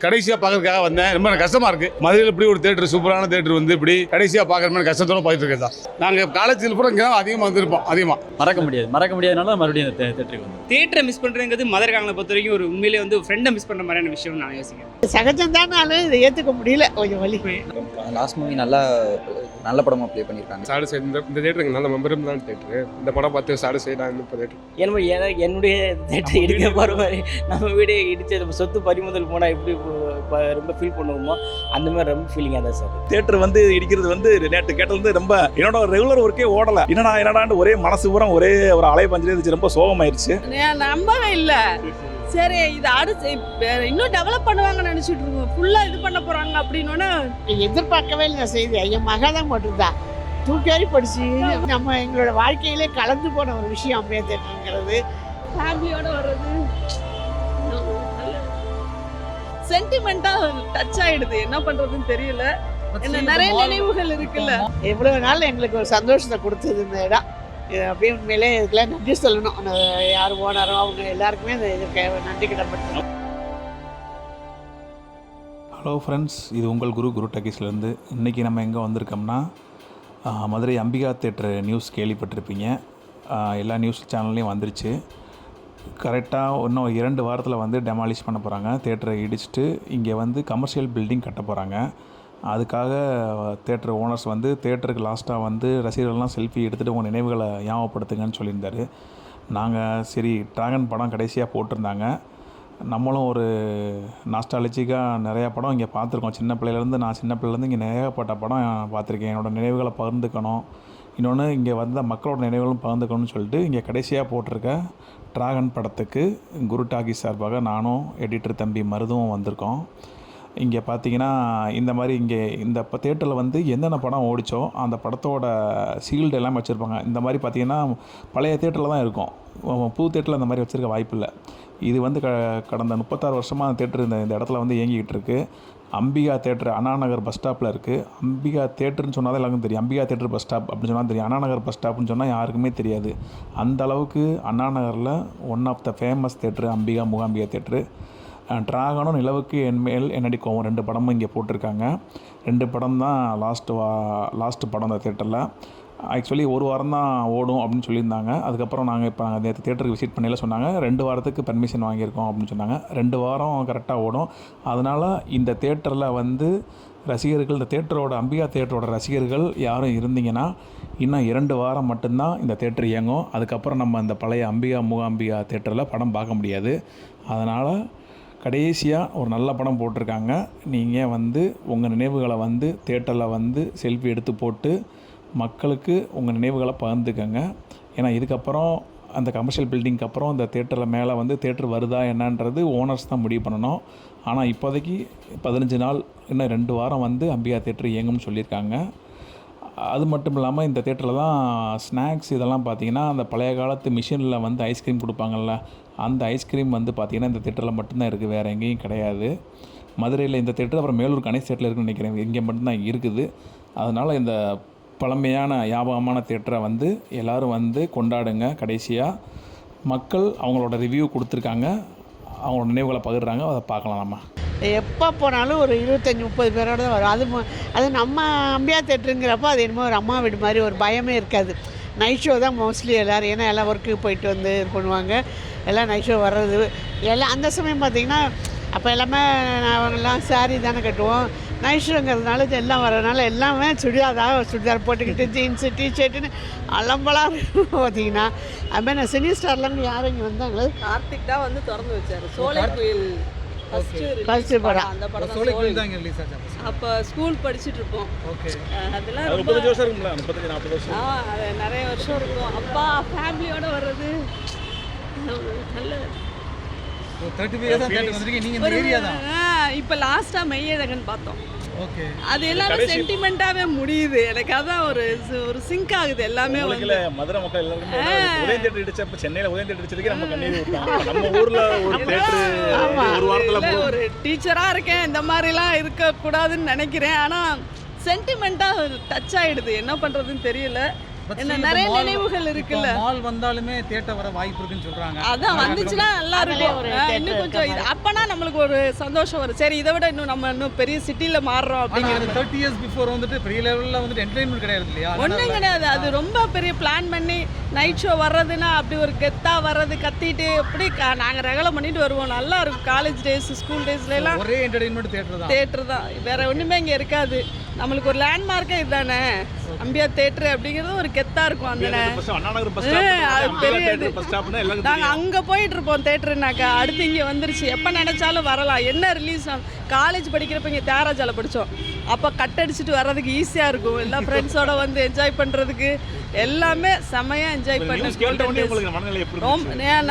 கடைசியா பார்க்கறதுக்காக வந்தேன். ரொம்ப எனக்கு கஷ்டமா இருக்கு. மதுரையில் இப்படி ஒரு தேட்டர் சூப்பரான தேட்டர் வந்து இப்படி கடைசியா பார்க்குற மாதிரி கஷ்டத்தோட போயிட்டு இருக்கேன் தான் நாங்கள் காலேஜில் பூரா இங்கே தான் அதிகமாக வந்திருப்போம் அதிகமாக மறக்க முடியாது. மறக்க முடியாதனால தான் மறுபடியும் அந்த தேட்டருக்கு வந்து தியேட்டரை மிஸ் பண்ணுறதுங்கிறது மதுரகாரங்களை பொறுத்த வரைக்கும் ஒரு உண்மையிலே வந்து ஃப்ரெண்டை மிஸ் பண்ணுற மாதிரியான விஷயம் நான் யோசிக்கிறேன். சகஜம்தானாலும் இதை ஏற்றுக்க முடியல. கொஞ்சம் வலி. லாஸ்ட் மூவி நல்லா நல்ல படமாக ப்ளே பண்ணியிருக்காங்க சாடு சைடு இந்த இந்த தேட்டருக்கு நல்ல மெம்பரும் தான் தேட்டரு இந்த படம் பார்த்து சாடு சைடு நான் இப்போ தேட்டர் என்னமோ என- என்னுடைய தேட்டர் இடிக்க போகிற மாதிரி நம்ம வீடே இடிச்சு நம்ம சொத்து பறிமுதல் போனால் எப்படி ரொம்ப ஃபீல் பண்ணுவோமோ அந்த மாதிரி ரொம்ப ஃபீலிங்காக தான் சார் தேட்டர் வந்து இடிக்கிறது வந்து நேற்று கேட்டது வந்து ரொம்ப என்னோட ரெகுலர் ஒர்க்கே ஓடல. என்னடா என்னடான்னு ஒரே மனசு பூரா ஒரே ஒரு அலை பஞ்சு இருந்துச்சு ரொம்ப சோகமாயிருச்சு. நம்பவே இல்லை. சரி இது அடுத்து இப்ப இன்னும் டெவலப் பண்ணுவாங்கன்னு நினைச்சிட்டு இருக்கோம். ஃபுல்லா இது பண்ண போறாங்க அப்படின்னு எதிர்பார்க்கவே இல்லை செய்தி. என் மக தான் போட்டிருந்தா. தூக்கி படிச்சு. நம்ம எங்களோட வாழ்க்கையிலே கலந்து போன ஒரு விஷயம் அம்மையா தேட்டருங்கிறது ஃபேமிலியோட வர்றது. சென்டிமெண்டா டச் ஆயிடுது. என்ன பண்றதுன்னு தெரியல. என்ன நிறைய நினைவுகள் இருக்குல்ல. எவ்வளவு நாள் எங்களுக்கு ஒரு சந்தோஷத்தை கொடுத்தது இந்த இடம். இது அப்படியே உண்மையிலே இதுக்கெல்லாம் நன்றி சொல்லணும். யார் ஓனரோ அவங்க எல்லாருக்குமே இந்த இதுக்கு நன்றி கிடப்பட்டு ஹலோ ஃப்ரெண்ட்ஸ் இது உங்கள் குரு குரு டக்கீஸ்லேருந்து. இன்றைக்கி நம்ம எங்கே வந்திருக்கோம்னா மதுரை அம்பிகா தேட்டர் நியூஸ் கேள்விப்பட்டிருப்பீங்க. எல்லா நியூஸ் சேனல்லையும் வந்துருச்சு. கரெக்டாக இன்னும் இரண்டு வாரத்தில் வந்து டெமாலிஷ் பண்ண போகிறாங்க தேட்டரை இடிச்சிட்டு இங்கே வந்து கமர்ஷியல் பில்டிங் கட்ட போகிறாங்க அதுக்காக தேட்டர் ஓனர்ஸ் வந்து தேட்டருக்கு லாஸ்ட்டாக வந்து ரசிகர்கள்லாம் செல்ஃபி எடுத்துகிட்டு உங்கள் நினைவுகளை ஞாபகப்படுத்துங்கன்னு சொல்லியிருந்தார். நாங்கள் சரி ட்ராகன் படம் கடைசியாக போட்டிருந்தாங்க. நம்மளும் ஒரு நாஸ்டாலஜிக்காக நிறையா படம் இங்கே பார்த்துருக்கோம். சின்ன பிள்ளையிலேருந்து நான் சின்ன பிள்ளைலேருந்து இங்கே நிறையப்பட்ட படம் பார்த்துருக்கேன். என்னோடய நினைவுகளை பகிர்ந்துக்கணும். இன்னொன்று இங்கே வந்த மக்களோட நினைவுகளும் பகிர்ந்துக்கணும்னு சொல்லிட்டு இங்கே கடைசியாக போட்டிருக்க ட்ராகன் படத்துக்கு குரு டாகி சார்பாக நானும் எடிட்டர் தம்பி மருதுவும் வந்திருக்கோம். இங்கே பார்த்தீங்கன்னா இந்த மாதிரி இங்கே இந்த இப்போ தேட்டரில் வந்து என்னென்ன படம் ஓடிச்சோ அந்த படத்தோட சீல்டு எல்லாம் வச்சுருப்பாங்க. இந்த மாதிரி பார்த்தீங்கன்னா பழைய தேட்டரில் தான் இருக்கும். புது தேட்டரில் அந்த மாதிரி வச்சுருக்க வாய்ப்பில்லை இது வந்து க கடந்த முப்பத்தாறு வருஷமாக தேட்டர் இந்த இந்த இடத்துல வந்து இயங்கிக்கிட்டு இருக்குது அம்பிகா தேட்டர் அண்ணா நகர் பஸ் ஸ்டாப்பில் இருக்குது அம்பிகா தேட்டர்னு சொன்னால் எல்லாருக்கும் தெரியும். அம்பிகா தேட்டர் பஸ் ஸ்டாப் அப்படின்னு சொன்னால் தெரியும். அண்ணா நகர் பஸ் ஸ்டாப்னு சொன்னால் யாருக்குமே தெரியாது. அந்த அளவுக்கு அண்ணா நகரில் one of the famous theatre Ambika Mookambika theatre ட்ராகனும் நிலவுக்கு என்மேல் என்னடி கோவம்? ரெண்டு படமும் இங்கே போட்டிருக்காங்க. ரெண்டு படம் தான் லாஸ்ட்டு வா லாஸ்ட்டு படம் அந்த தேட்டரில் ஆக்சுவலி ஒரு வாரம் தான் ஓடும் அப்படின்னு சொல்லியிருந்தாங்க. அதுக்கப்புறம் நாங்கள் இப்போ நேற்று தேட்டருக்கு விசிட் பண்ணல சொன்னாங்க. ரெண்டு வாரத்துக்கு பர்மிஷன் வாங்கியிருக்கோம் அப்படின்னு சொன்னாங்க. ரெண்டு வாரம் கரெக்டாக ஓடும். அதனால் இந்த தேட்டரில் வந்து ரசிகர்கள் இந்த தேட்டரோட அம்பிகா தேட்டரோட ரசிகர்கள் யாரும் இருந்தீங்கன்னா இன்னும் இரண்டு வாரம் மட்டும்தான் இந்த தேட்டர் இயங்கும். அதுக்கப்புறம் நம்ம இந்த பழைய அம்பிகா மூகாம்பிகா தேட்டரில் படம் பார்க்க முடியாது. அதனால் கடைசியாக ஒரு நல்ல படம் போட்டிருக்காங்க. நீங்கள் வந்து உங்கள் நினைவுகளை வந்து தேட்டரில் வந்து செல்ஃபி எடுத்து போட்டு மக்களுக்கு உங்கள் நினைவுகளை பகிர்ந்துக்கங்க. ஏன்னா இதுக்கப்புறம் அந்த கமர்ஷியல் பில்டிங்க்கு அப்புறம் இந்த தேட்டரில் மேலே வந்து தேட்டர் வருதா என்னன்றது ஓனர்ஸ் தான் முடிவு பண்ணணும். ஆனால் இப்போதைக்கு பதினஞ்சு நாள் இன்னும் ரெண்டு வாரம் வந்து அம்பிகா தேட்டர் இயங்கும்னு சொல்லியிருக்காங்க. அது மட்டும் இல்லாமல் இந்த தேட்டரில் தான் ஸ்நாக்ஸ் இதெல்லாம் பார்த்தீங்கன்னா அந்த பழைய காலத்து மிஷினில் வந்து ஐஸ்கிரீம் கொடுப்பாங்கல்ல அந்த ஐஸ்கிரீம் வந்து பார்த்தீங்கன்னா இந்த தேட்டரில் மட்டும்தான் இருக்குது வேறு எங்கேயும் கிடையாது. மதுரையில் இந்த தேட்டர் அப்புறம் மேலூர் கணேஷ் தேட்டரில் இருக்குன்னு நினைக்கிறேன். இங்கே மட்டும்தான் இருக்குது. அதனால் இந்த பழமையான ஞாபகமான தேட்டரை வந்து எல்லோரும் வந்து கொண்டாடுங்க கடைசியாக மக்கள் அவங்களோட ரிவ்யூ கொடுத்துருக்காங்க. அவங்களோட நினைவுகளை பகிர்றாங்க. அதை பார்க்கலாம் நம்ம. எப்போ போனாலும் ஒரு இருபத்தஞ்சி முப்பது பேரோட தான் வரும். அது அது நம்ம அம்பியா தேட்டருங்கிறப்ப அது என்னமோ ஒரு அம்மா வீடு மாதிரி ஒரு பயமே இருக்காது. நைட் ஷோ தான் மோஸ்ட்லி எல்லோரும் ஏன்னா எல்லாம் ஒர்க்குக்கு போயிட்டு வந்து இது பண்ணுவாங்க. எல்லாம் நைட் ஷோ வர்றது. எல்லாம் அந்த சமயம் பார்த்திங்கன்னா அப்போ எல்லாமே நாங்கள்லாம் saree தானே கட்டுவோம். நைட் ஷோங்கிறதுனால இது எல்லாம் வர்றதுனால எல்லாமே சுடிதார் தான் சுடிதார் போட்டுக்கிட்டு ஜீன்ஸு டிஷர்ட்டுன்னு அலம்பலாக பார்த்தீங்கன்னா. அதுமாதிரி நான் சினி ஸ்டார்லாம் யாரும் இங்கே வந்தாங்களே கார்த்திக் தான் வந்து திறந்து வச்சாரு. சோலை குயில் First படம். அந்த படம் தான் சோலை. அப்ப. ஸ்கூல் படிச்சுட்டு இருப்போம். அஹ் அதெல்லாம் ரொம்ப முப்பத்தஞ்சு வருஷம் இருக்கும்ல முப்பத்தஞ்சு நாற்பது வருஷம். ஆ அது நிறைய வருஷம் இருக்கும். அப்பா ஃபேமிலியோட வர்றது. நல்ல ஒரு ஆ, இப்ப லாஸ்டா மெய்யழகன் பார்த்தோம். அது எல்லாமே சென்டிமெண்டாவே முடியுது. எனக்கு அதான் ஒரு ஒரு சிங்க் ஆகுது எல்லாமே வந்து. மதுரை மக்கள் எல்லாருக்குமே உதயம் தேட்டர் இடிச்சப்ப சென்னையில் உதயம் தேட்டர் இடிச்சதுக்கு நம்ம கண்ணீர் விட்டோம் நம்ம ஊரில் ஒரு தேட்டர் ஒரு வாரத்தில் ஒரு டீச்சரா இருக்கேன். இந்த மாதிரிலாம் இருக்க கூடாதுன்னு நினைக்கிறேன். ஆனா சென்டிமெண்டா டச் ஆயிடுது. என்ன பண்றதுன்னு தெரியல. நிறைய நினைவுகள் இருக்குல்ல? மால் வந்தாலுமே தேட்டர் வர வாய்ப்பு இருக்குன்னு சொல்றாங்க. அதான் வந்துச்சுன்னா நல்லா இருக்கும். இன்னும் கொஞ்சம் இது அப்பனா நம்மளுக்கு ஒரு சந்தோஷம் வரும். சரி இதை விட இன்னும் நம்ம இன்னும் பெரிய சிட்டில மாறுறோம் அப்படிங்கிறது. தேர்ட்டி இயர்ஸ் பிஃபோர் வந்துட்டு பெரிய லெவல்ல வந்துட்டு என்டர்டைன்மெண்ட் கிடையாது இல்லையா? ஒன்றும் கிடையாது. அது ரொம்ப பெரிய பிளான் பண்ணி நைட் ஷோ வர்றதுன்னா அப்படி ஒரு கெத்தா வர்றது கத்திட்டு அப்படி நாங்க ரகலை பண்ணிட்டு வருவோம். நல்லா இருக்கும். காலேஜ் டேஸ் ஸ்கூல் டேஸ்ல எல்லாம் ஒரே என்டர்டைன்மெண்ட் தேட்டர் தான். தேட்டர் தான். வேற ஒண்ணுமே இங்க இருக்காது. நம்மளுக்கு ஒரு லேண்ட்மார்க்கே இதுதானே? அம்பியா தேட்டர் அப்படிங்கிறது ஒரு கெத்தா இருக்கும் அந்த பெரிய இது. பஸ் ஸ்டாப்னா எல்லாருக்கும் நாங்க அங்க போயிட்டு இருப்போம் தேட்டருனாக்கா அடுத்து இங்க வந்துருச்சு. எப்ப நினைச்சாலும் வரலாம். என்ன ரிலீஸ் காலேஜ் படிக்கிறப்ப இங்க தியாகராஜால படிச்சோம். அப்ப கட் அடிச்சுட்டு வர்றதுக்கு ஈஸியா இருக்கும். எல்லா ஃப்ரெண்ட்ஸோட வந்து என்ஜாய் பண்றதுக்கு. எல்லாமே செமையா என்ஜாய் பண்ணி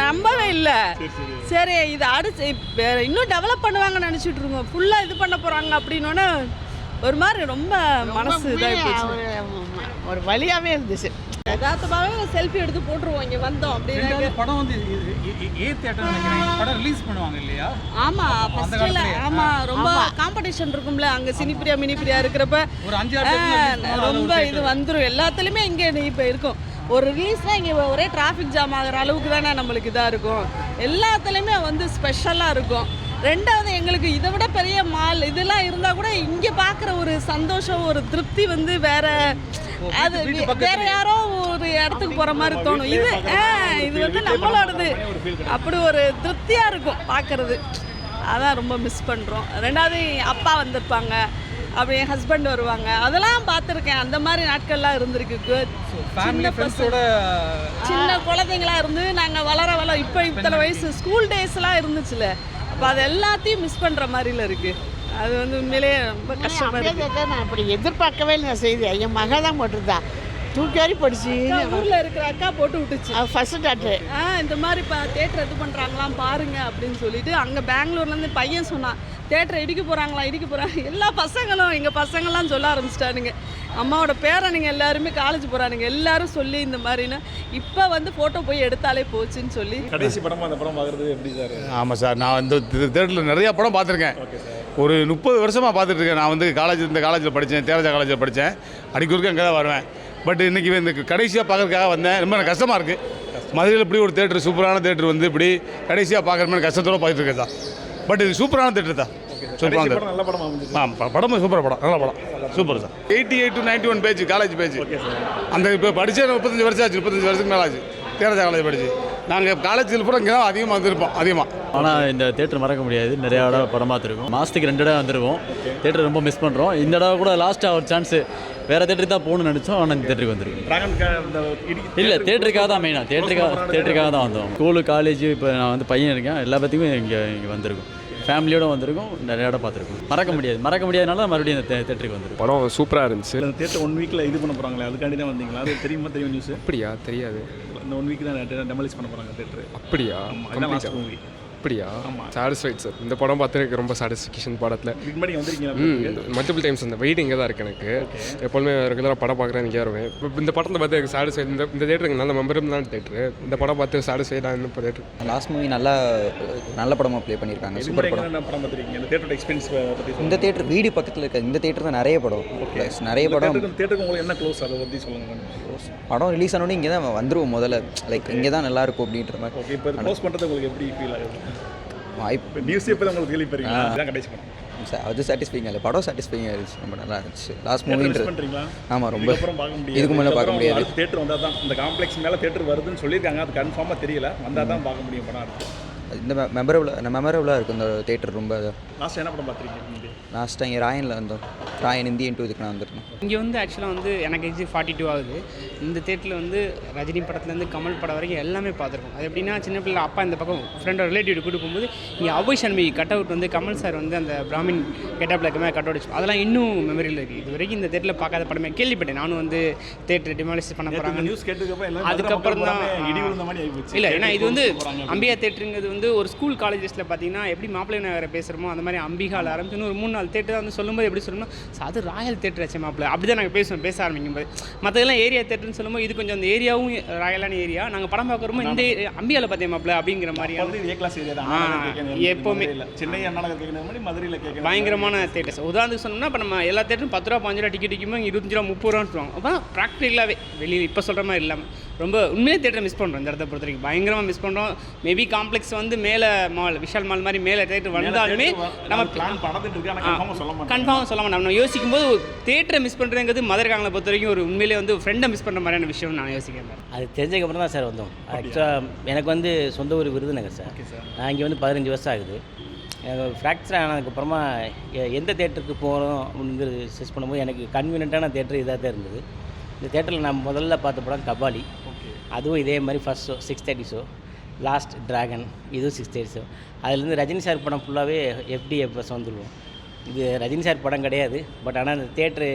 நம்பவே இல்லை. சரி இது அடுத்து வேற இன்னும் டெவலப் பண்ணுவாங்கன்னு நினச்சிட்டு இருக்கோம். ஃபுல்லாக இது பண்ண போகிறாங்க அப்படின்னோடனே ஒரு மாதிரி ரொம்ப மனசு இதாகி ஒரு- ஒரு வழியாவே இருந்துச்சு. யதார்த்தமாகவே செல்ஃபி எடுத்து போட்டுருவோம் இங்கே வந்தோம் அப்படின்னு. படம் வந்து ஏ தேட்டர் நினைக்கிறேன். படம் ரிலீஸ் பண்ணுவாங்க இல்லையா? ஆமா ஃபர்ஸ்ட்ல காலத்துலயே. ஆமா ரொம்ப காம்படிஷன் இருக்கும்ல அங்க சினிப்பிரியா மினிப்பிரியா இருக்கிறப்ப. ஒரு அஞ்சு ரொம்ப. இது வந்துரும். எல்லாத்துலயுமே இங்க இப்போ இருக்கும். ஒரு ரிலீஸ்னா இங்க ஒரே டிராஃபிக் ஜாம் ஆகுற அளவுக்கு தானே நம்மளுக்கு இதா இருக்கும். எல்லாத்துலயுமே வந்து ஸ்பெஷலா இருக்கும். ரெண்டாவது எங்களுக்கு இதை விட பெரிய மால் இதெல்லாம் இருந்தா கூட இங்க பாக்குற ஒரு சந்தோஷம் ஒரு திருப்தி வந்து வேற அது. வேற யாரோ ஒரு இடத்துக்கு போற மாதிரி தோணும். இது இது வந்து நம்மளோடது. அப்படி ஒரு திருப்தியா இருக்கும் பார்க்கறது அதான் ரொம்ப மிஸ் பண்றோம். ரெண்டாவது அப்பா வந்திருப்பாங்க. அப்படி என் ஹஸ்பண்ட் வருவாங்க. அதெல்லாம் பார்த்துருக்கேன். அந்த மாதிரி நாட்கள்லாம் இருந்திருக்கு. ஃபேமிலி சின்ன குழந்தைங்களா இருந்து நாங்க வளர வளர இப்போ இத்தனை வயசு ஸ்கூல் டேஸ்லாம் இருந்துச்சுல. அப்போ அது எல்லாத்தையும் மிஸ் பண்ற மாதிரில இருக்கு. அது வந்து உண்மையிலேயே ரொம்ப கஷ்டமா அப்படியே இருக்கு. கேட்டா நான் அப்படி எதிர்பார்க்கவே இல்லை செய்தி. என் மக தான் போட்டிருந்தா. தூக்கி வாரி படிச்சு. ஊர்ல இருக்கிற அக்கா போட்டு விட்டுச்சு. ஃபர்ஸ்ட் டாக்டர் ஆ இந்த மாதிரி இப்போ தேட்டர் இது பண்ணுறாங்களாம் பாருங்க அப்படின்னு சொல்லிட்டு அங்கே பெங்களூர்லேருந்து பையன் சொன்னான் தேட்டரை இடிக்க போகிறாங்களா இடிக்க போகிறாங்க எல்லா பசங்களும் எங்கள் பசங்கள்லாம் சொல்ல ஆரம்பிச்சிட்டானுங்க. அம்மாவோட பேரனுங்க எல்லாருமே காலேஜ் போகிறானுங்க எல்லாரும் சொல்லி இந்த மாதிரின்னு இப்போ வந்து ஃபோட்டோ போய் எடுத்தாலே போச்சுன்னு சொல்லி. கடைசி படமா அந்த படம் பார்க்கறது எப்படி சார்? ஆமாம் சார் நான் இந்த தேட்டரில் நிறையா படம் பார்த்துருக்கேன். ஒரு முப்பது வருஷமாக பார்த்துட்டு இருக்கேன். நான் வந்து காலேஜ் இந்த காலேஜில் படித்தேன் தேரஜா காலேஜில் படித்தேன் அடிக்கொருக்க அங்கே தான் வருவேன். பட் இன்றைக்கி இந்த கடைசியாக பார்க்கறதுக்காக வந்தேன். ரொம்ப எனக்கு கஷ்டமாக இருக்குது மதுரையில் இப்படி ஒரு தேட்டர் சூப்பரான தேட்டர் வந்து இப்படி கடைசியாக பார்க்குற மாதிரி கஷ்டத்தோட பார்த்துட்டு இருக்கேன் தான் பட் இது சூப்பரான தேட்டர் தான். சூப்பரான தேட்டர் படம் நல்ல படமா ஆ ப- படமும் சூப்பர் படம். நல்ல படம். Super sir. Eighty eight to ninety one page college page அந்த இப்போ படித்தே முப்பத்தஞ்சு வருஷம் ஆச்சு. முப்பத்தஞ்சு வருஷத்துக்கு மேலே ஆச்சு. தேரஜா காலேஜ் படிச்சு. நாங்கள் காலேஜில் பூரா இங்கே தான் அதிகமாக வந்திருப்போம் அதிகமாக ஆனால் இந்த தேட்டர் மறக்க முடியாது. நிறைய இடம் படம் பார்த்துருக்கோம் மாதத்துக்கு ரெண்டு இடம் வந்துருவோம் தேட்டர் ரொம்ப மிஸ் பண்ணுறோம் இந்த இடம் கூட லாஸ்ட்டாக ஒரு சான்ஸ் வேறு தேட்டருக்கு தான் போகணும்னு நினச்சோம் ஆனால் இந்த தேட்டருக்கு வந்திருக்கோம் இல்லை தேட்டருக்காக தான் மெயினாக தேட்டருக்காக தேட்டருக்காக தான் வந்தோம். ஸ்கூலு காலேஜ் இப்போ நான் வந்து பையன் இருக்கேன். எல்லா பற்றியும் இங்கே இங்கே வந்திருக்கோம். ஃபேமிலியோட வந்திருக்கோம். நிறைய இடம் பார்த்துருக்கோம். மறக்க முடியாது. மறக்க முடியாதனால மறுபடியும் இந்த தேட்டருக்கு வந்திருக்கோம். படம் சூப்பராக இருந்துச்சு. இந்த தேட்டர் ஒன் வீக்ல இது பண்ண போறாங்களே அதுக்காண்டி தான் வந்தீங்களா? அது தெரியுமா? தெரியும் நியூஸ் அப்படியா? தெரியாது. இந்த ஒன் வீக் தான் டெமாலிஷ் பண்ண போறாங்க தேட்டர் அப்படியா? மூவி அப்படியா. சாட்டிஸ்ஃபைட் சார் இந்த படம் பார்த்து எனக்கு ரொம்ப சாட்டிஸ்ஃபிகேஷன் படத்தில். மல்டிபிள் டைம்ஸ் அந்த வெயிட் இங்கே தான் இருக்குது எனக்கு எப்போதுமே ரெகுலராக படம் பார்க்குறேன் இங்கே வருவேன். இப்போ இந்த படத்தை பார்த்து எனக்கு சாட்டிஸ்ஃபைட் இந்த இந்த தேட்டருக்கு நல்ல மெம்பரும் தான் தேட்டரு இந்த படம் பார்த்து சாட்டிஸ்ஃபைடாக இன்னும் இப்போ தேட்டர் லாஸ்ட் மூவி நல்லா நல்ல படமாக ப்ளே பண்ணியிருக்காங்க. சூப்பர் படம். என்ன படம் பார்த்துருக்கீங்க? இந்த தேட்டர் வீடு பக்கத்தில் இருக்க இந்த தேட்டர் தான் நிறைய படம். நிறைய படம். தேட்டருக்கு தேட்டருக்கு உங்களுக்கு என்ன க்ளோஸ் அதை பற்றி சொல்லுங்க. படம் ரிலீஸ் ஆனோடனே இங்கே தான் வந்துருவோம் முதல்ல. லைக் இங்கே தான் நல்லா இருக்கும் அப்படின்ற மாதிரி. ஓகே இப்போ க்ளோஸ் பண்ணுறது உங்களுக்கு எப்படி ஃபீல் ஆகுது? வாய்ப்பு நியூஸ் இப்போ உங்களுக்கு கேள்விப்படுறீங்க இதுதான் கடைசி படம். ச- அது சாட்டிஸ்ஃபைங் இல்லை. படம் சாட்டிஸ்ஃபைங்காக இருந்துச்சு ரொம்ப நல்லா இருந்துச்சு. லாஸ்ட் மூவின்றது ஆமாம் ரொம்ப. இதுக்கப்புறம் பார்க்க முடியாது. இதுக்கு மேலே பார்க்க முடியாது. தேட்டர் வந்தால் தான் இந்த காம்ப்ளெக்ஸ் மேலே தேட்டர் வருதுன்னு சொல்லியிருக்காங்க. அது கன்ஃபார்மாக தெரியல. வந்தால் தான் பார்க்க முடியும் படம் இந்த மெமரபுள் மெமரபுளாக இருக்கும் இந்த தேட்டர் ரொம்ப. லாஸ்ட் என்ன படம் பார்த்துருக்கீங்க லாஸ்ட்டாக இங்கே ராயனில் வந்தோம். ராயன் இந்தியன் டூ இதுக்கு நான் வந்திருந்தேன். இங்கே வந்து ஆக்சுவலாக வந்து எனக்கு ஏஜ் ஃபார்ட்டி டூ ஆகுது. இந்த தேட்டரில் வந்து ரஜினி படத்துலேருந்து கமல் படம் வரைக்கும் எல்லாமே பார்த்துருக்கோம். அது எப்படின்னா சின்ன பிள்ளை அப்பா இந்த பக்கம் ஃப்ரெண்டோட ரிலேட்டிவ் கூட்டு போகும்போது இங்கே அபய் சண்மி கட் அவுட் வந்து கமல் சார் வந்து அந்த பிராமின் கெட்டப்பில் இருக்க மாதிரி கட் அவுட் அதெல்லாம் இன்னும் மெமரியில் இருக்குது இது வரைக்கும் இந்த தேட்டரில் பார்க்காத படமே கேள்விப்பட்டேன். நானும் வந்து தேட்டர் டிமாலிஸ் பண்ண போகிறாங்க நியூஸ் கேட்டதுக்கப்புறம் எல்லாரும் அதுக்கப்புறம் தான் இடி விழுந்த மாதிரி ஆகிப்போச்சு இல்லை ஏன்னா இது வந்து அம்பியா தேட்டருங்கிறது வந்து ஒரு ஸ்கூல் காலேஜஸில் பார்த்தீங்கன்னா எப்படி மாப்பிள்ளை நகரை பேசுகிறோமோ அந்த மாதிரி அம்பிகாவில் ஆரம்பிச்சுன்னு ஒரு மூணு நாலு தேட்டர் வந்து சொல்லும்போது எப்படி சொல்லணும்னா "ச, அது ராயல் தேட்டர் ஆச்சு மாப்பிள்ளை. அப்படி தான் நாங்கள் பேசுவோம் பேச ஆரம்பிக்கும் போது மற்றதெல்லாம் ஏரியா தேட்டர்னு சொல்லும்போது இது கொஞ்சம் அந்த ஏரியாவும் ராயலான ஏரியா நாங்கள் படம் பார்க்குறோமோ இந்த அம்பியாவில் பார்த்தேன் மாப்பிள்ளை அப்படிங்கிற மாதிரியான ஏ கிளாஸ் ஏரியா ஆ, எப்பவுமே. சென்னை அண்ணா மாதிரி மதுரையில் கேட்கற பயங்கரமான தேட்டர்ஸ் உதாரணத்துக்கு சொன்னோம்னா இப்போ நம்ம எல்லா தேட்டரும் பத்து ரூபா பாஞ்சு ரூபா டிக்கெட் விற்கும்போது இருபத்தஞ்சு ரூபா முப்பது ரூபான்னு சொல்லுவாங்க. அப்போ ப்ராக்டிக்கலாகவே வெளியில் இப்போ சொல்கிற மாதிரி இல்லாமல் ரொம்ப உண்மையிலே தேட்டரை மிஸ் பண்ணுறோம் இந்த இடத்த பொறுத்த வரைக்கும். பயங்கரமாக மிஸ் பண்ணுறோம் மேபி காம்ப்ளெக்ஸ் வந்து மேலே மால் விஷால் மால் மாதிரி மேலே தேட்டர் வந்தாலுமே நம்ம பிளான் கன்ஃபார்மாக சொல்ல மாட்டோம் நம்ம யோசிக்கும் போது தேட்டரை மிஸ் பண்ணுறதுங்கிறது மதுரகாங்களை பொறுத்த வரைக்கும் ஒரு உண்மையிலே வந்து ஃப்ரெண்டை மிஸ் பண்ணுற மாதிரியான விஷயம் நான் யோசிக்கிறேன் அது தெரிஞ்சதுக்கப்புறம் தான் சார் வந்தோம். ஆக்சுவலாக எனக்கு வந்து சொந்த ஊர் விருதுநகர் சார். நான் இங்கே வந்து பதினஞ்சு வருஷம் ஆகுது. எனக்கு ஃப்ராக்சர் ஆனதுக்கப்புறமா எ- எந்த தேட்டருக்கு போகிறோம் அப்படிங்கிறது சர்ச் பண்ணும்போது எனக்கு கன்வீனியண்ட்டான தேட்டர் இதாக தான் இருந்தது. இந்த தேட்டரில் நான் முதல்ல பார்த்த படம் கபாலி. அதுவும் இதே மாதிரி first show six thirty show last Dragon இதுவும் சிக்ஸ் தேர்ட்டி ஷோ அதுலேருந்து ரஜினி சார் படம் ஃபுல்லாகவே எஃப்டி எஃப்எஸ் வந்துடுவோம் இது ரஜினி சார் படம் கிடையாது பட் ஆனால் இந்த தேட்ரு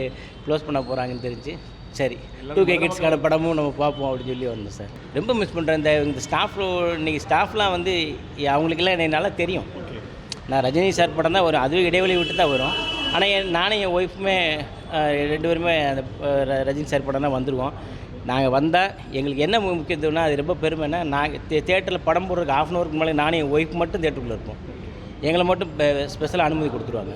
க்ளோஸ் பண்ண போகிறாங்கன்னு தெரிஞ்சு சரி டூ கே கிட்ஸ்க்கான படமும் நம்ம பார்ப்போம் அப்படின்னு சொல்லி வந்தோம் சார். ரொம்ப மிஸ் பண்ணுறேன் இந்த இந்த ஸ்டாஃப் இன்னைக்கு ஸ்டாஃப்லாம் வந்து அவங்களுக்கெல்லாம் எனக்கு நல்லா தெரியும். நான் ரஜினி சார் படம் தான் வரும். அதுவும் இடைவெளி விட்டு தான் வரும். ஆனால் என் நானும் என் ஒய்ஃபுமே ரெண்டு பேருமே அந்த ரஜினி சார் படம் தான் வந்துடுவோம் நாங்கள் வந்தால் எங்களுக்கு என்ன முக்கியத்துவம்னா அது ரொம்ப பெருமைன்னா நாங்கள் தே தேட்டரில் படம் போடுறதுக்கு ஆஃப் அன் ஹவருக்கு முன்னாடி நானும் என் ஒய்ஃப் மட்டும் தேட்டருக்குள்ளே இருப்போம். எங்களை மட்டும் ஸ்பெஷலாக அனுமதி கொடுத்துருவாங்க.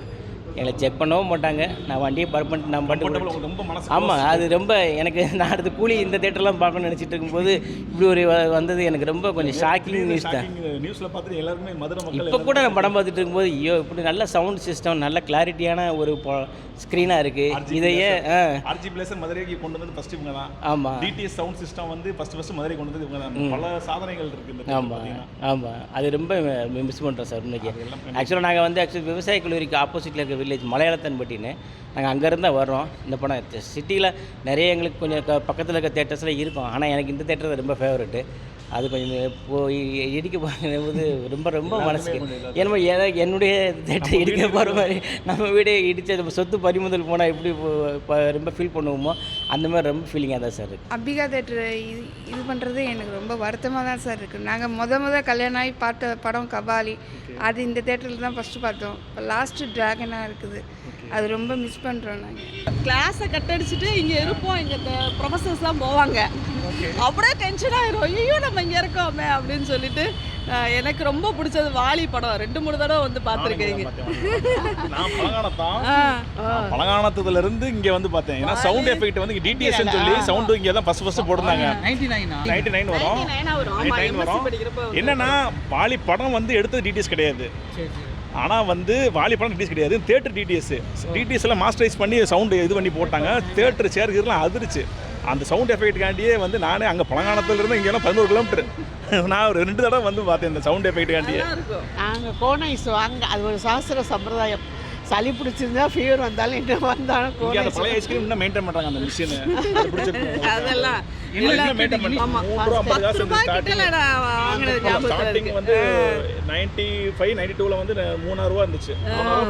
எங்களை செக் பண்ணவும் மாட்டாங்க. நான் வண்டியை பர்க் பண்ணிட்டு நான் பாட்டு ரொம்ப மனசு ஆமாம் அது ரொம்ப எனக்கு நான் அடுத்து கூலி இந்த தேட்டர்லாம் பார்க்கணும்னு நினச்சிட்டு இருக்கும்போது இப்படி ஒரு வந்தது எனக்கு ரொம்ப கொஞ்சம் ஷாக்கிங் நியூஸ் தான். நியூஸ்ல பார்த்துட்டு எல்லாருமே மதுரை இப்போ கூட நான் படம் பார்த்துட்டு இருக்கும்போது ஐயோ இப்படி நல்ல சவுண்ட் சிஸ்டம் நல்ல கிளாரிட்டியான ஒரு ஸ்க்ரீனாக இருக்குது இதையே ஆர்ஜி பிளேசர் மதுரைக்கு கொண்டு வந்தது ஃபர்ஸ்ட் இவங்க தான். ஆமாம் டிடிஎஸ் சவுண்ட் சிஸ்டம் வந்து ஃபர்ஸ்ட் ஃபர்ஸ்ட் மதுரை கொண்டு வந்தது இவங்க தான். பல சாதனைகள் இருக்கு இந்த ஆமாம் ஆமாம் அது ரொம்ப மிஸ் பண்ணுறோம் சார் இன்னைக்கு. ஆக்சுவலாக நாங்கள் வந்து ஆக்சுவலி விவசாய கல்லூரிக்கு ஆப்போசிட்டில் இருக்க வில்லேஜ் மலையாளத்தன்பட்டின்னு நாங்கள் அங்கேருந்து தான் வர்றோம். இந்த படம் சிட்டியில் நிறைய எங்களுக்கு கொஞ்சம் பக்கத்தில் இருக்க தேட்டர்ஸில் இருக்கும். ஆனால் எனக்கு இந்த தேட்டர் ரொம்ப ஃபேவரெட்டு அது கொஞ்சம் போய் இடிக்க போகும்போது ரொம்ப ரொம்ப மனசுக்கு என்னமோ ஏதோ என்னுடைய தேட்டர் இடிக்க போகிற மாதிரி நம்ம வீடே இடிச்சு நம்ம சொத்து பறிமுதல் போனால் எப்படி ரொம்ப ஃபீல் பண்ணுவோமோ அந்த மாதிரி ரொம்ப ஃபீலிங்காக தான் சார் இருக்குது அம்பிகா தேட்டர் இது இது பண்ணுறது எனக்கு ரொம்ப வருத்தமாக தான் சார் இருக்குது நாங்கள் முத முத கல்யாணம் ஆகி பார்த்த படம் கபாலி. அது இந்த தேட்டரில் தான் ஃபஸ்ட்டு பார்த்தோம். இப்போ லாஸ்ட்டு ட்ராகனாக இருக்குது. அது ரொம்ப மிஸ் பண்ணுறோம் நாங்கள் கிளாஸை கட் அடிச்சுட்டு இங்கே இருப்போம். இங்கே ப்ரொஃபஸர்ஸ்லாம் போவாங்க. அப்படியே டென்ஷன் ஆயிரும். நம்ம இங்கே இருக்கோமே அப்படின்னு சொல்லிட்டு எனக்கு ரொம்ப பிடிச்சது வாலி படம். ரெண்டு மூணு தடவை வந்து பார்த்துருக்கீங்க பழங்கானத்துல இருந்து இங்க வந்து பார்த்தேன். ஏன்னா சவுண்ட் எஃபெக்ட் வந்து டிடிஎஸ் சொல்லி சவுண்ட் இங்க தான் ஃபர்ஸ்ட் ஃபர்ஸ்ட் போட்டிருந்தாங்க. நைன்டி நைனா வரும். 99 வரும். என்னன்னா வாலி படம் வந்து எடுத்தது டிடிஎஸ் கிடையாது. சரி சரி. ஆனால் வந்து வாலி படம் டிடிஎஸ் கிடையாது. தேட்டர் டிடிஎஸ் டிடிஎஸ் எல்லாம் மாஸ்டரைஸ் பண்ணி சவுண்டு இது பண்ணி போட்டாங்க. தேட்டர் சேர்க்கிறதுலாம் அதிர்ச்சு. அந்த சவுண்ட் எஃபெக்ட்டுக்காண்டியே வந்து நானே அங்கே பழங்கானத்துல இருந்து இங்கெல்லாம் பதினோரு கிலோமீட்டர் நான் ஒரு ரெண்டு தடவை வந்து பார்த்தேன் இந்த சவுண்ட் எஃபெக்ட்டுக்காண்டியே நாங்கள் கோனைஸ் வாங்க அது ஒரு சாஸ்திர சம்பிரதாயம். சளி பிடிச்சிருந்தா ஃபீவர் வந்தாலும் என்ன வந்தாலும் அந்த பழைய ஐஸ்கிரீம் இன்னும் மெயின்டைன் பண்ணுறாங்க அந்த மிஷின் அதெல்லாம். இன்னும் மெயின்டைன் பண்ணி. ஸ்டார்டிங் வந்து நைன்டி ஃபைவ் நைன்டி டூவில் வந்து மூணாயிரம் ரூபா இருந்துச்சு.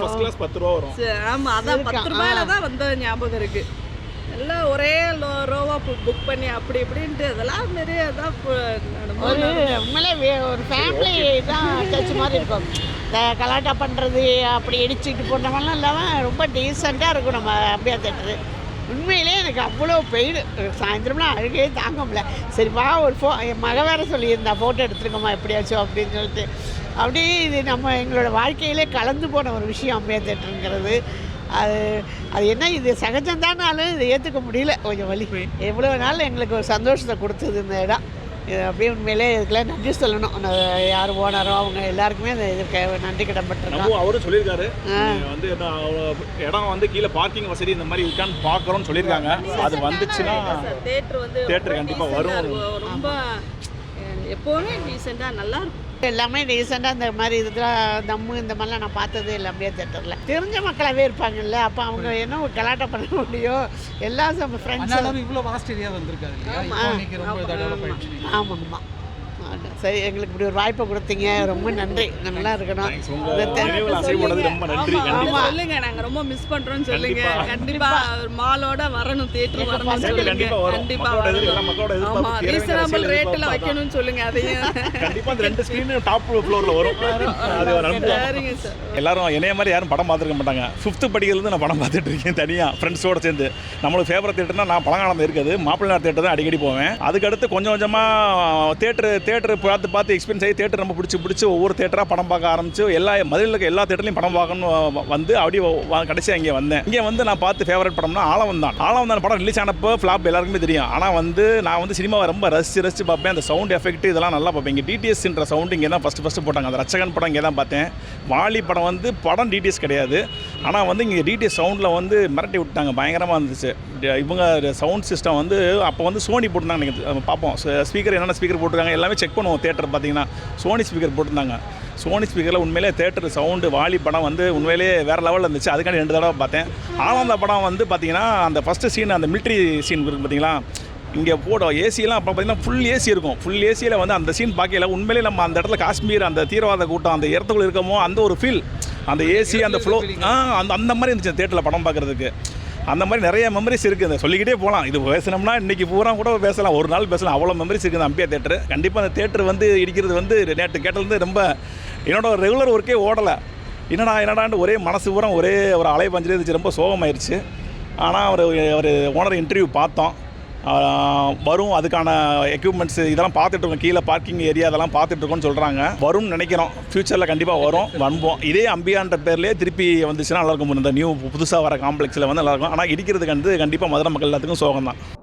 ஃபர்ஸ்ட் கிளாஸ் பத்து ரூபா வரும். ஆமா அதான் பத்து ரூபாயில தான் வந்த ஞாபகம் இருக்கு. எல்லாம் ஒரே லோ ரோவா புக் பண்ணி அப்படி இப்படின்ட்டு அதெல்லாம் நிறைய தான் ஒரு உண்மையிலே ஒரு ஃபேமிலி தான் டச் மாதிரி இருக்கும். இந்த கலாட்டா பண்ணுறது அப்படி இடிச்சுக்கிட்டு போன மாதிரிலாம் இல்லாமல் ரொம்ப டீசெண்டாக இருக்கும் நம்ம அப்படியே தேட்டரு. உண்மையிலே எனக்கு அவ்வளோ பெயின் சாயந்தரம்லாம் அழுகையே தாங்க முடியல. சரி வா ஒரு ஃபோ என் மக வேற சொல்லியிருந்தா ஃபோட்டோ எடுத்துருக்கோமா எப்படியாச்சும் அப்படின்னு சொல்லிட்டு. அப்படியே இது நம்ம எங்களோட வாழ்க்கையிலே கலந்து போன ஒரு விஷயம் அம்மையா தேட்டருங்கிறது. அது அது என்ன இது சகஜம்தானாலும் இதை ஏற்றுக்க முடியல. கொஞ்சம் வலி. எவ்வளோ நாள் எங்களுக்கு ஒரு சந்தோஷத்தை கொடுத்தது இந்த இடம். இது அப்படியே உண்மையிலே இதுக்கெல்லாம் நன்றி சொல்லணும். யார் ஓனரோ அவங்க எல்லாருக்குமே அந்த இதுக்கு நன்றி கடன்பட்டிருக்கோம். நம்ம அவரும் சொல்லியிருக்காரு. வந்து என்ன, அவ்வளோ இடம் வந்து கீழே பார்க்கிங் வசதி இந்த மாதிரி இருக்கான்னு பார்க்குறோம்னு சொல்லியிருக்காங்க. அது வந்துச்சுன்னா தேட்டர் வந்து தேட்டர் கண்டிப்பா வரும். ரொம்ப எப்பவுமே டீசெண்டாக நல்லா இருக்கும். எல்லாமே ரீசெண்டாக இந்த மாதிரி இதெல்லாம் தம்மு இந்த மாதிரிலாம் நான் பார்த்ததே இல்லை அப்படியே தேட்டரில். தெரிஞ்ச மக்களாகவே இருப்பாங்கல்ல அப்போ அவங்க என்ன கலாட்டம் பண்ண முடியும் எல்லாம் நம்ம ஃப்ரெண்ட்ஸ் இவ்வளோ வாஸ்ட் ஏரியா ஆயிடுச்சு. ஆமாம் ஆமாம் சரி எங்களுக்கு இப்படி ஒரு வாய்ப்பை கொடுத்தீங்க. ரொம்ப நன்றி. நல்லா இருக்கணும். சொல்லுங்க நாங்க ரொம்ப மிஸ் பண்றோம்னு சொல்லுங்க. கண்டிப்பா மாலோட வரணும் தியேட்டர் வரணும் சொல்லுங்க. கண்டிப்பா ஆமா ரீசனபிள் ரேட்ல வைக்கணும்னு சொல்லுங்க அதையும். கண்டிப்பா அந்த ரெண்டு ஸ்க்ரீனும் டாப் ஃப்ளோர்ல வரும். அது ஒரு அனுபவம் சரிங்க சார் எல்லாரும் என்னைய மாதிரி யாரும் படம் பார்த்துருக்க மாட்டாங்க. ஃபிஃப்த்து படிக்கிறதுலேருந்து நான் படம் பார்த்துட்டு இருக்கேன் தனியாக ஃப்ரெண்ட்ஸோட சேர்ந்து. நம்மளுக்கு ஃபேவரட் தேட்டர்னா நான் பழங்காலம் இருக்குது மாப்பிள்ளார் தேட்டர் தான் அடிக்கடி போவேன். அதுக்கடுத்து கொஞ்சம் கொஞ்சமாக தேட்டர் தேட்டர் பார்த்து பார்த்து எக்ஸ்பீரியன்ஸ் ஆகி தேட்டர் ரொம்ப பிடிச்சி பிடிச்சி ஒவ்வொரு தேட்டராக படம் பார்க்க ஆரம்பிச்சு எல்லா மதுரையில் இருக்க எல்லா தேட்டர்லையும் படம் பார்க்கணும் வந்து அப்படியே கடைசியாக இங்கே வந்தேன். இங்கே வந்து நான் பார்த்து ஃபேவரட் படம்னா ஆளவன் தான். ஆளவன் தான் படம் ரிலீஸ் ஆனப்போ ஃப்ளாப் எல்லாருக்குமே தெரியும். ஆனால் வந்து நான் வந்து சினிமாவை ரொம்ப ரசிச்சு ரசிச்சு பார்ப்பேன். அந்த சவுண்ட் எஃபெக்ட் இதெல்லாம் நல்லா பார்ப்பேன். இங்கே டிடிஎஸ்ன்ற சவுண்ட் இங்கே தான் ஃபஸ்ட்டு ஃபஸ்ட்டு போட்டாங்க. அந்த ரச்சகன் படம் இங்கே தான் பார்த்தேன். வாலி படம் வந்து படம் டிடிஎஸ் கிடையாது. ஆனால் வந்து இங்கே டிடிஎஸ் சவுண்டில் வந்து மிரட்டி விட்டாங்க பயங்கரமாக இருந்துச்சு. இவங்க சவுண்ட் சிஸ்டம் வந்து அப்போ வந்து சோனி போட்டிருந்தாங்க பார்ப்போம். ஸ்பீக்கர் என்னென்ன ஸ்பீக்கர் போட்டிருக்காங்க எல்லாமே செக் பண்ணுவோம். தேட்டர் பார்த்தீங்கன்னா சோனி ஸ்பீக்கர் போட்டிருந்தாங்க. சோனி ஸ்பீக்கரில் உண்மையிலே தேட்டர் சவுண்டு வாலி படம் வந்து உண்மையிலே வேறு லெவலில் இருந்துச்சு. அதுக்காண்டி ரெண்டு தடவை பார்த்தேன். ஆனந்த படம் வந்து பார்த்தீங்கன்னா அந்த ஃபஸ்ட்டு சீன் அந்த மிலிட்ரி சீன் இருக்குது பார்த்தீங்களா? இங்கே போட ஏசியெல்லாம் அப்போ பார்த்தீங்கன்னா ஃபுல் ஏசி இருக்கும். ஃபுல் ஏசியில் வந்து அந்த சீன் பார்க்கல உண்மையிலே நம்ம அந்த இடத்துல காஷ்மீர் அந்த தீவிரவாத கூட்டம் அந்த இடத்துக்குள்ள இருக்கமோ அந்த ஒரு ஃபீல் அந்த ஏசி அந்த ஃப்ளோ ஆ அந்த அந்த மாதிரி இருந்துச்சு தேட்டரில் படம் பார்க்குறதுக்கு அந்த மாதிரி நிறைய மெமரிஸ் இருக்குது இந்த சொல்லிக்கிட்டே போகலாம் இது பேசினோம்னா இன்றைக்கி பூரா கூட பேசலாம். ஒரு நாள் பேசலாம். அவ்வளோ மெமரிஸ் இருக்குது அந்த அம்பியா தேட்டர் கண்டிப்பாக அந்த தேட்டர் வந்து இடிக்கிறது வந்து நேற்று கேட்டதுலேருந்து ரொம்ப என்னோட ரெகுலர் ஒர்க்கே ஓடலை. என்னடா என்னடான்னு ஒரே மனசு பூரா ஒரே ஒரு அலை பஞ்சு இருந்துச்சு. ரொம்ப சோகமாயிருச்சு. ஆனால் ஒரு ஒரு ஓனர் இன்டர்வியூ பார்த்தோம். வரும். அதுக்கான எக்யூப்மெண்ட்ஸ் இதெல்லாம் பார்த்துட்டு இருக்கோம். கீழே பார்க்கிங் ஏரியா அதெல்லாம் பார்த்துட்டு இருக்கோம்னு சொல்கிறாங்க வரும்னு நினைக்கிறோம். ஃப்யூச்சரில் கண்டிப்பாக வரும். வன்போம் இதே அம்பியான்ற பேர்லேயே திருப்பி வந்துச்சுன்னா நல்லாயிருக்கும் இந்த நியூ புதுசாக வர காம்ப்ளெக்ஸில் வந்து நல்லாயிருக்கும் ஆனால் இடிக்கிறதுக்கு வந்து கண்டிப்பாக மதுரை மக்கள் எல்லாத்துக்கும் சோகம் தான்